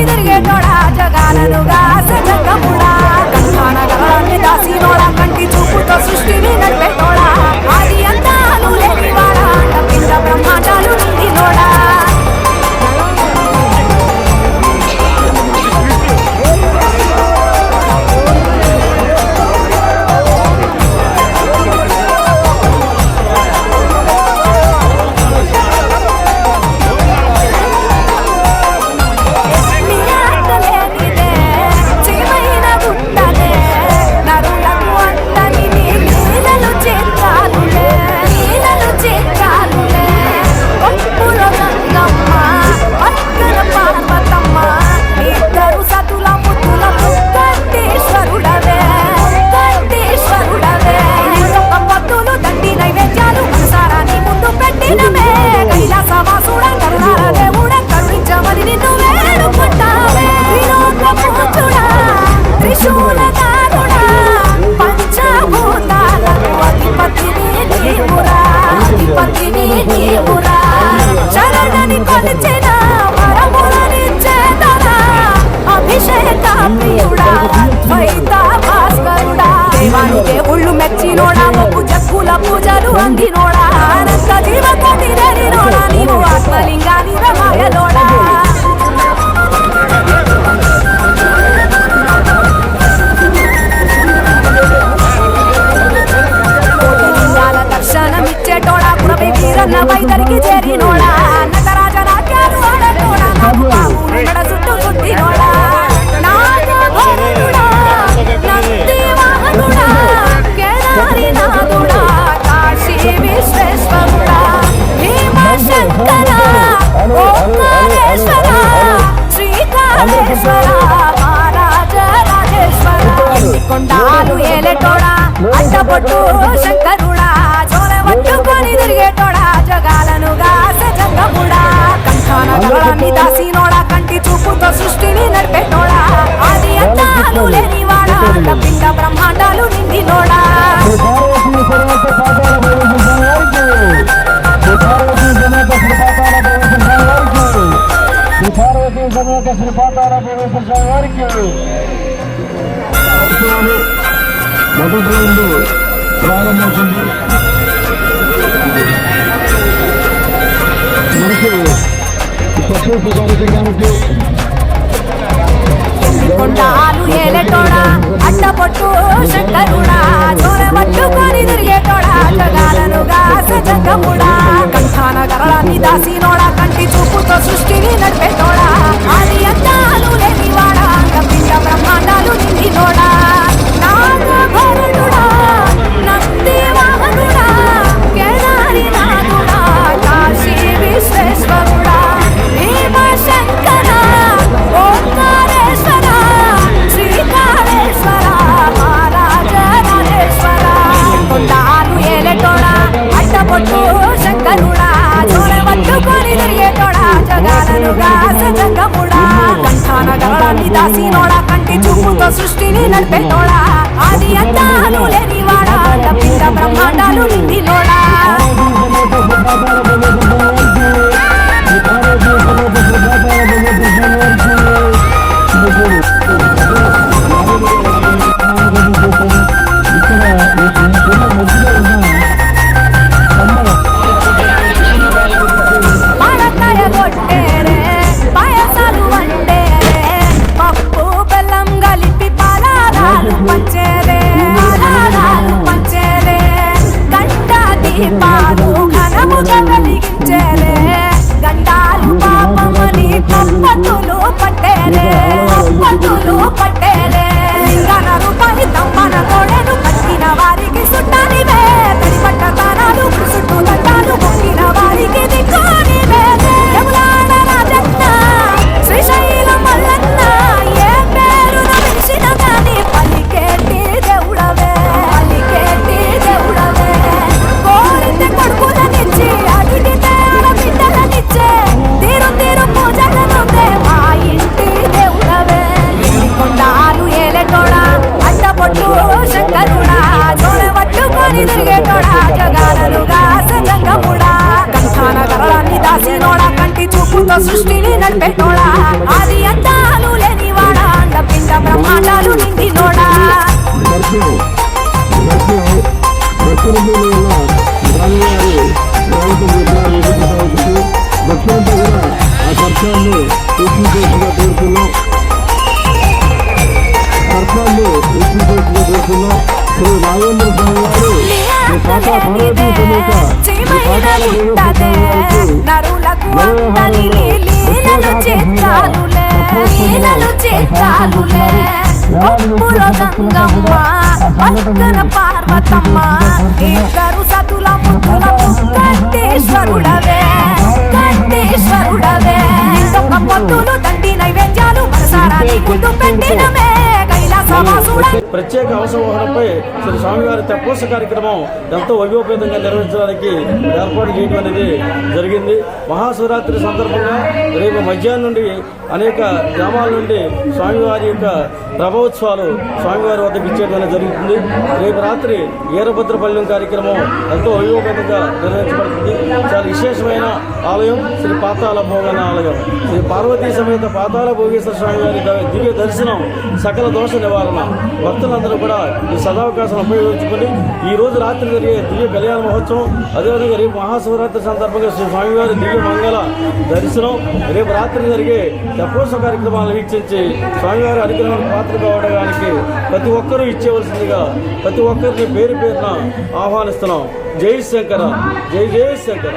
తిరిగేటోడా జగాలను గాలి పట్టు శంకరుడా చోర పట్టుకొని తిరిగేటోడా జగాలను గాసె జంగముడా కంఠాన గలని దాసినోడా కంటి చూపుతో సృష్టిని నడిపేటోడా ఆది అంతాలు లేని వాడా పిండ బ్రహ్మాండాలు నిండినోడా పార్వతీ సమేత శ్రీ పాతాల భువనేశ్వర వారికి మొదటి కొండాలు ఏలేటోడా అడ్డపొట్టు శంకరుడా చోర పట్టుకొని తిరిగేటోడా జగాలను గాస కంఠాన గరళాన్ని దాసినోడా కంటి చూపుతో సృష్టిని నడిపేటోడా అది అంతా చూపుతో సృష్టిని నడిపేటోడా పాలు దీపాలు ఘనముగా వెలిగించేరే గండాలు పాపమని తప్పతులు పట్టేలే. తప్పతులు పట్టేలే. లింగన రూపాయి తమ్మన తోడెను పట్టిన వారికి సుట్టనివే. తడి పట్ట తారాలు చుట్టూ దండాలు శ్రీ రాజేంద్ర స్వామి పార్వతీ సమేత పక్కన పార్వతమ్మ ఇద్దరు సతుల ముద్దుల కంటేశ్వరుడవే కంటేశ్వరుడవే పొత్తులు తండ్రి నైవేద్యాలు మనసారా నీ ముందు ప్రత్యేక అవసరపై శ్రీ స్వామివారి తెప్పోత్సవ కార్యక్రమం ఎంతో వైభవపేతంగా నిర్వహించడానికి ఏర్పాటు చేయడం అనేది జరిగింది. మహాశివరాత్రి సందర్భంగా రేపు మధ్యాహ్నం నుండి అనేక గ్రామాల నుండి స్వామివారి యొక్క ప్రభోత్సవాలు స్వామివారి వద్దకు ఇచ్చేయడం జరుగుతుంది. రేపు రాత్రి వీరభద్రపల్లెం కార్యక్రమం ఎంతో వైభవపేతంగా నిర్వహించబడుతుంది. చాలా విశేషమైన ఆలయం శ్రీ పాతాల భోగన ఆలయం. శ్రీ పార్వతీ సమేత పాతాల భోగేశ్వర స్వామివారి దివ్య దర్శనం సకల దోష నివారణ. భక్తులందరూ కూడా ఈ సదావకాశం ఉపయోగించుకొని ఈ రోజు రాత్రి జరిగే దివ్య కళ్యాణ మహోత్సవం అదేవిధంగా రేపు మహాశివరాత్రి సందర్భంగా శ్రీ స్వామివారి దివ్య మంగళ దర్శనం రేపు రాత్రి జరిగే తెప్పోత్సవ కార్యక్రమాలను వీక్షించి స్వామివారి అనుగ్రహం పాత్ర కావడానికి ప్రతి ఒక్కరూ ఇచ్చేవలసిందిగా ప్రతి ఒక్కరిని పేరు పేరున ఆహ్వానిస్తున్నాం. జై శంకర జై జై శంకర.